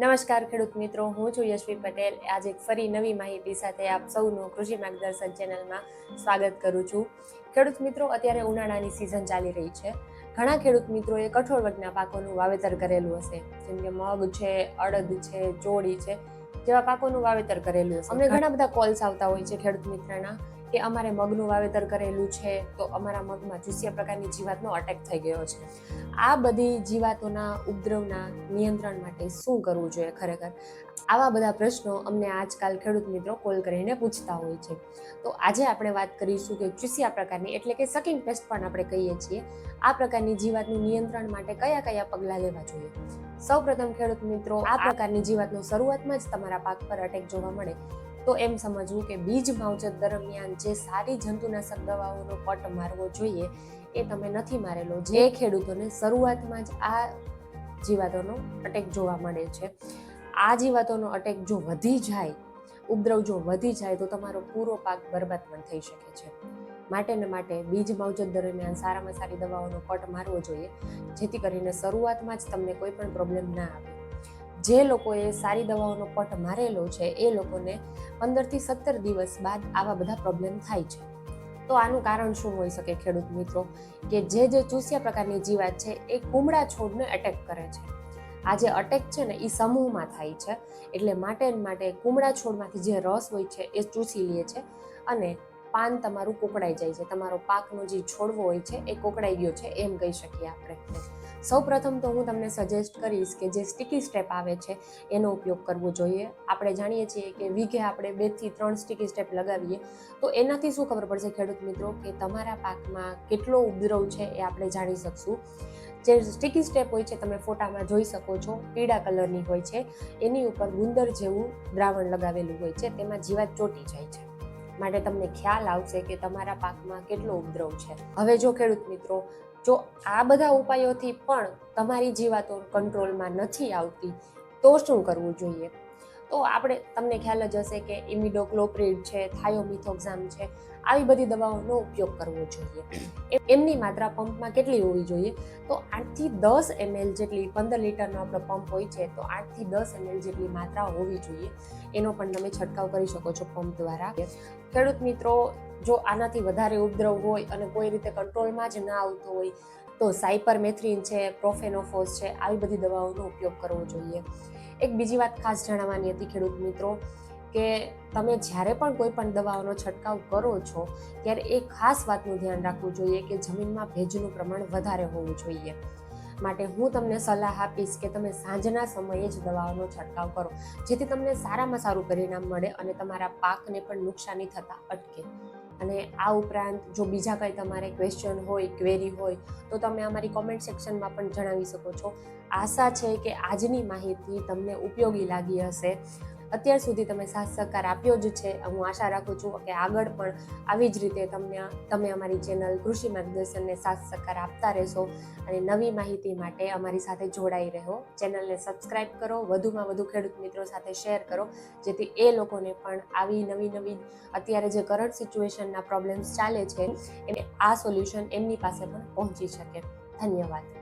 નમસ્કાર ખેડૂત મિત્રો હું છું યશવી પટેલ. આજે એક ફરી નવી માહિતી સાથે આપ સૌનું કૃષિ માર્ગદર્શન ચેનલમાં સ્વાગત કરું છું. ખેડૂત મિત્રો અત્યારે ઉનાળાની સિઝન ચાલી રહી છે. ઘણા ખેડૂત મિત્રોએ કઠોળ વર્ગના પાકોનું વાવેતર કરેલું હશે. જેમ કે મગ છે અડદ છે ચોળી છે જેવા પાકોનું વાવેતર કરેલું હશે. અમને ઘણા બધા કોલ્સ આવતા હોય છે ખેડૂત મિત્રના. કે અમારે મગનું વાવેતર કરેલું છે તો અમારા મગમાં ચૂસિયા પ્રકારની જીવાતનો અટેક થઈ ગયો છે. આ બધી જીવાતોના ઉપદ્રવના નિયંત્રણ માટે શું કરવું જોઈએ ખરેખર? આવા બધા પ્રશ્નો અમને આજકાલ ખેડૂત મિત્રો કોલ કરીને પૂછતા હોય છે. તો આજે આપણે વાત કરીશું કે ચૂસિયા પ્રકારની એટલે કે સકિંગ પેસ્ટ પણ આપણે કહીએ છીએ આ પ્રકારની જીવાતનું નિયંત્રણ માટે કયા કયા પગલાં લેવા જોઈએ? સૌપ્રથમ ખેડૂત મિત્રો આ પ્રકારની જીવાતનો શરૂઆતમાં જ તમારા પાક પર અટેક જોવા મળે. તો એમ સમજવું કે બીજ માવજત દરમિયાન જે સારી જંતુનાશક દવાઓનો પટ મારવો જોઈએ, એ તમે નથી મારેલો. જે ખેડૂતોને શરૂઆતમાં જ આ જીવાતોનો અટેક જોવા મળે છે. આ જીવાતોનો અટેક જો વધી જાય, ઉપદ્રવ જો વધી જાય, તો તમારો પૂરો પાક બરબાદ પણ થઈ શકે છે. માટે ને માટે બીજ માવજત દરમિયાન સારામાં સારી દવાઓનો પટ મારવો જોઈએ, જેથી કરીને શરૂઆતમાં જ તમને કોઈ પણ પ્રોબ્લેમ ના આવે. જે લોકોએ સારી દવાઓનો પટ મારેલો છે, એ લોકોને પંદરથી સત્તર દિવસ બાદ આવા બધા પ્રોબ્લેમ થાય છે. તો આનું કારણ શું હોઈ શકે ખેડૂત મિત્રો? કે જે જે ચૂસ્યા પ્રકારની જીવાત છે, એ કુમળા છોડને અટેક કરે છે. આ જે અટેક છે ને, એ સમૂહમાં થાય છે. એટલે માટે માટે કુમળા છોડમાંથી જે રસ હોય છે, એ ચૂસી લે છે. અને પાન તમારું કોકડાઈ જાય છે. તમારો પાકનો જે છોડવો હોય છે, એ કોકડાઈ ગયો છે, એમ કહી શકીએ આપણે. સૌ પ્રથમ તો હું તમને સજેસ્ટ કરીશ કે જે સ્ટીકી સ્ટેપ આવે છે, એનો ઉપયોગ કરવો જોઈએ. આપણે જાણીએ છીએ કે વીઘે આપણે બેથી ત્રણ સ્ટીકી સ્ટેપ લગાવીએ, તો એનાથી શું ખબર પડશે ખેડૂત મિત્રો કે તમારા પાકમાં કેટલો ઉપદ્રવ છે એ આપણે જાણી શકશું. જે સ્ટીકી સ્ટેપ હોય છે, તમે ફોટામાં જોઈ શકો છો, પીળા કલરની હોય છે. એની ઉપર ગુંદર જેવું દ્રાવણ લગાવેલું હોય છે, તેમાં જીવાત ચોટી જાય છે. માટે તમને ખ્યાલ આવશે કે તમારા પાકમાં કેટલો ઉપદ્રવ છે. હવે જો ખેડૂત મિત્રો, જો આ બધા ઉપાયોથી પણ તમારી જીવાતો કંટ્રોલમાં નથી આવતી, તો શું કરવું જોઈએ? તો આપણે તમને ખ્યાલ જ હશે કે ઇમિડોક્લોપ્રિડ છે થાયોમિથોક્ઝામ છે, આવી બધી દવાઓનો ઉપયોગ કરવો જોઈએ. એમની માત્રા પંપમાં કેટલી હોવી જોઈએ? તો આઠથી દસ એમએલ જેટલી પંદર લીટરનો આપણો પંપ હોય છે, તો આઠથી દસ એમએલ જેટલી માત્રા હોવી જોઈએ. એનો પણ તમે છંટકાવ કરી શકો છો પંપ દ્વારા. ખેડૂત મિત્રો, જો આનાથી વધારે ઉપદ્રવ હોય અને કોઈ રીતે કંટ્રોલમાં જ ના આવતો હોય તો સાયપરમેથ્રિન છે, પ્રોફેનોફોસ છે, આવી બધી દવાઓનો ઉપયોગ કરવો જોઈએ. એક બીજી વાત ખાસ જણાવવાની હતી ખેડૂત મિત્રો, કે તમે જ્યારે પણ કોઈ પણ દવાઓનો છંટકાવ કરો છો, ત્યારે એ ખાસ વાતનું ધ્યાન રાખવું જોઈએ કે જમીનમાં ભેજનું પ્રમાણ વધારે હોવું જોઈએ. માટે હું તમને સલાહ આપીશ કે તમે સાંજના સમયે જ દવાઓનો છંટકાવ કરો, જેથી તમને સારામાં સારું પરિણામ મળે અને તમારા પાકને પણ નુકસાની થતાં અટકે. અને આ ઉપરાંત જો બીજા કંઈ તમારે ક્વેશ્ચન હોય ક્વેરી હોય, તો તમે અમારી કોમેન્ટ સેક્શનમાં પણ જણાવી શકો છો. આશા છે કે આજની માહિતી તમને ઉપયોગી લાગી હશે. અત્યાર સુધી તમે સાથ સહકાર આપ્યો જ છે. હું આશા રાખું છું કે આગળ પણ આવી જ રીતે તમને તમે અમારી ચેનલ કૃષિ માર્ગદર્શનને સાથ સહકાર આપતા રહેશો અને નવી માહિતી માટે અમારી સાથે જોડાઈ રહો. ચેનલને સબસ્ક્રાઇબ કરો, વધુમાં વધુ ખેડૂત મિત્રો સાથે શેર કરો, જેથી એ લોકોને પણ આવી નવી નવી અત્યારે જે કરંટ સિચ્યુએશનના પ્રોબ્લેમ્સ ચાલે છે એને આ સોલ્યુશન એમની પાસે પણ પહોંચી શકે. ધન્યવાદ.